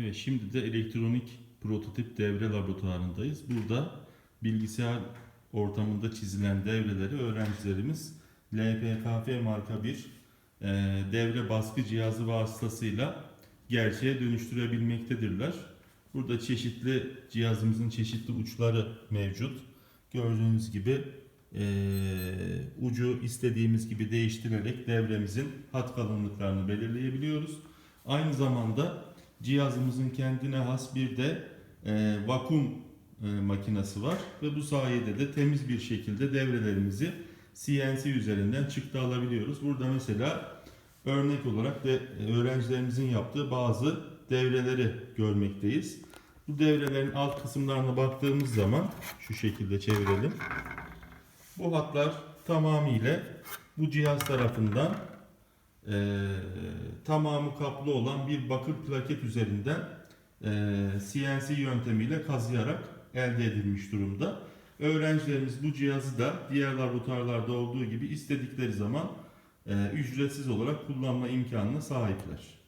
Evet şimdi de elektronik prototip devre laboratuvarındayız. Burada bilgisayar ortamında çizilen devreleri öğrencilerimiz LPKF marka bir e, devre baskı cihazı vasıtasıyla gerçeğe dönüştürebilmektedirler. Burada çeşitli cihazımızın çeşitli uçları mevcut. Gördüğünüz gibi e, ucu istediğimiz gibi değiştirerek devremizin hat kalınlıklarını belirleyebiliyoruz. Aynı zamanda cihazımızın kendine has bir de e, vakum e, makinesi var ve bu sayede de temiz bir şekilde devrelerimizi CNC üzerinden çıktı alabiliyoruz. Burada mesela örnek olarak da e, öğrencilerimizin yaptığı bazı devreleri görmekteyiz. Bu devrelerin alt kısımlarına baktığımız zaman şu şekilde çevirelim. Bu hatlar tamamıyla bu cihaz tarafından e, tamamı kaplı olan bir bakır plaket üzerinden e, CNC yöntemiyle kazıyarak elde edilmiş durumda. Öğrencilerimiz bu cihazı da diğer laboratuvarlarda olduğu gibi istedikleri zaman e, ücretsiz olarak kullanma imkanına sahipler.